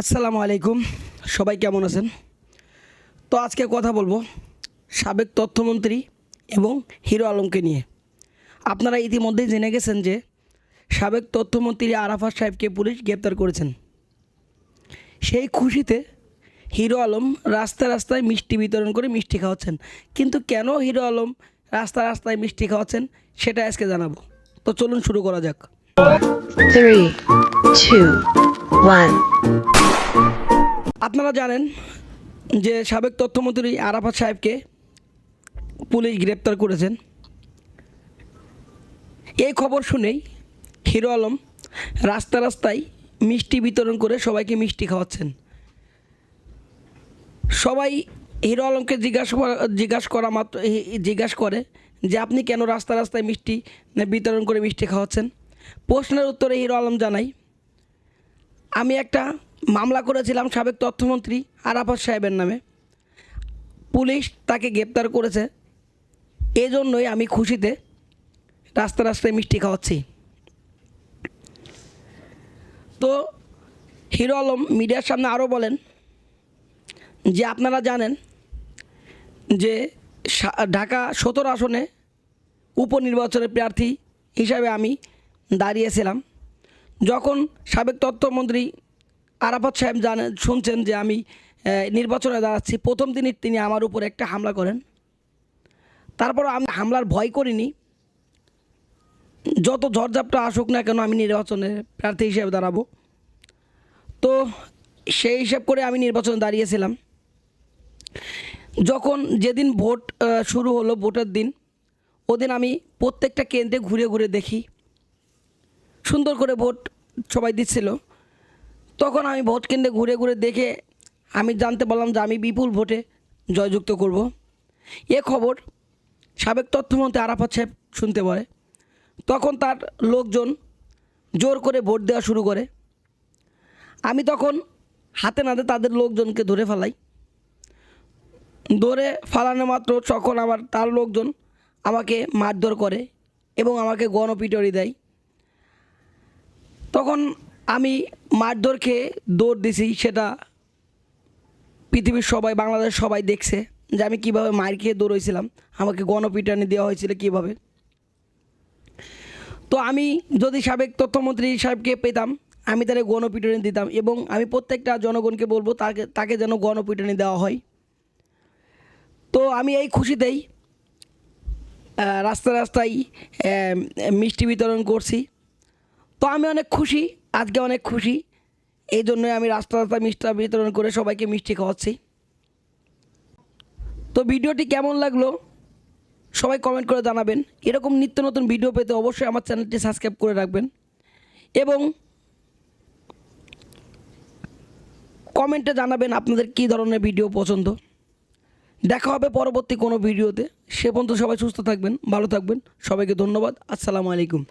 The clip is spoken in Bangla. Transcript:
আসসালামু আলাইকুম। সবাই কেমন আছেন? তো আজকে কথা বলব সাবেক তথ্যমন্ত্রী এবং হিরো আলমকে নিয়ে। আপনারা ইতিমধ্যেই জেনে গেছেন যে সাবেক তথ্যমন্ত্রী আরাফাত সাহেবকে পুলিশ গ্রেপ্তার করেছেন। সেই খুশিতে হিরো আলম রাস্তা রাস্তায় মিষ্টি বিতরণ করে মিষ্টি খাওয়াচ্ছেন। কিন্তু কেন হিরো আলম রাস্তা রাস্তায় মিষ্টি খাওয়াচ্ছেন সেটা আজকে জানাব। তো চলুন শুরু করা যাক। Three, two, one. আপনারা জানেন যে সাবেক তথ্যমন্ত্রী আরাফাত সাহেবকে পুলিশ গ্রেপ্তার করেছেন। এই খবর শুনেই হিরো আলম রাস্তা রাস্তায় মিষ্টি বিতরণ করে সবাইকে মিষ্টি খাওয়াচ্ছেন। সবাই হিরো আলমকে জিজ্ঞাসা করা- জিজ্ঞাসা করা মাত্র জিজ্ঞাসা করে যে আপনি কেন রাস্তা রাস্তায় মিষ্টি বিতরণ করে মিষ্টি খাওয়াচ্ছেন? প্রশ্নের উত্তরে হিরো আলম জানাই আমি একটা মামলা করেছিলাম সাবেক তথ্যমন্ত্রী আরাফাত সাহেবের নামে। পুলিশ তাকে গ্রেপ্তার করেছে। এই জন্যই আমি খুশিতে রাস্তা রাস্তায় মিষ্টি খাওয়াচ্ছি। তো হিরো আলম মিডিয়ার সামনে আরও বলেন যে আপনারা জানেন যে ঢাকা সতেরো আসনে উপনির্বাচনের প্রার্থী হিসাবে আমি দাঁড়িয়েছিলাম। যখন সাবেক তথ্যমন্ত্রী আরাফাত সাহেব জানেন শুনছেন যে আমি নির্বাচনে দাঁড়াচ্ছি। প্রথম দিনই তিনি আমার উপর একটা হামলা করেন। তারপর আমি হামলার ভয় করিনি। যত ঝড়ঝাপটা আসুক না কেন আমি নির্বাচনে প্রার্থী হিসেবে দাঁড়াবো। তো সেই হিসাব করে আমি নির্বাচনে দাঁড়িয়েছিলাম। যখন যেদিন ভোট শুরু হলো ভোটের দিন, ওদিন আমি প্রত্যেকটা কেন্দ্রে ঘুরে ঘুরে দেখি। সুন্দর করে ভোট সবাই দিচ্ছিল। তখন আমি ভোট কেন্দ্রে ঘুরে ঘুরে দেখে আমি জানতে পারলাম যে আমি বিপুল ভোটে জয়যুক্ত করব। এ খবর সাবেক তথ্যমন্ত্রী আরাফাত সাহেব শুনতে পারে। তখন তার লোকজন জোর করে ভোট দেওয়া শুরু করে। আমি তখন হাতে নাতে তাদের লোকজনকে ধরে ফেলাই। ধরে ফালানো মাত্র তখন আবার তার লোকজন আমাকে মারধর করে এবং আমাকে গণপিটরি দেয়। তখন আমি মারধর খেয়ে দৌড় দিছি সেটা পৃথিবীর সবাই বাংলাদেশ সবাই দেখছে যে আমি কীভাবে মার খেয়ে দৌড়েছিলাম আমাকে গণপিটানি দেওয়া হয়েছিল কীভাবে। তো আমি যদি সাবেক তথ্যমন্ত্রী সাহেবকে পেতাম আমি তাহলে গণপিটনি দিতাম এবং আমি প্রত্যেকটা জনগণকে বলব তাকে তাকে যেন গণপিটনি দেওয়া হয়। তো আমি এই খুশিতেই আহ, রাস্তায় রাস্তায় মিষ্টি বিতরণ করছি। তো আমি অনেক খুশি আজকে অনেক খুশি। এই জন্যই আমি রাস্তা রাস্তায় মিষ্টি বিতরণ করে সবাইকে মিষ্টি খাওয়াচ্ছি। তো ভিডিওটি কেমন লাগল? সবাই কমেন্ট করে জানাবেন। এরকম নিত্য নতুন ভিডিও পেতে অবশ্যই আমার চ্যানেলটি সাবস্ক্রাইব করে রাখবেন। এবং কমেন্টে জানাবেন আপনাদের কী ধরনের ভিডিও পছন্দ। দেখা হবে পরবর্তী কোনো ভিডিওতে সে পর্যন্ত সবাই সুস্থ থাকবেন, ভালো থাকবেন। সবাইকে ধন্যবাদ। আসসালামু আলাইকুম।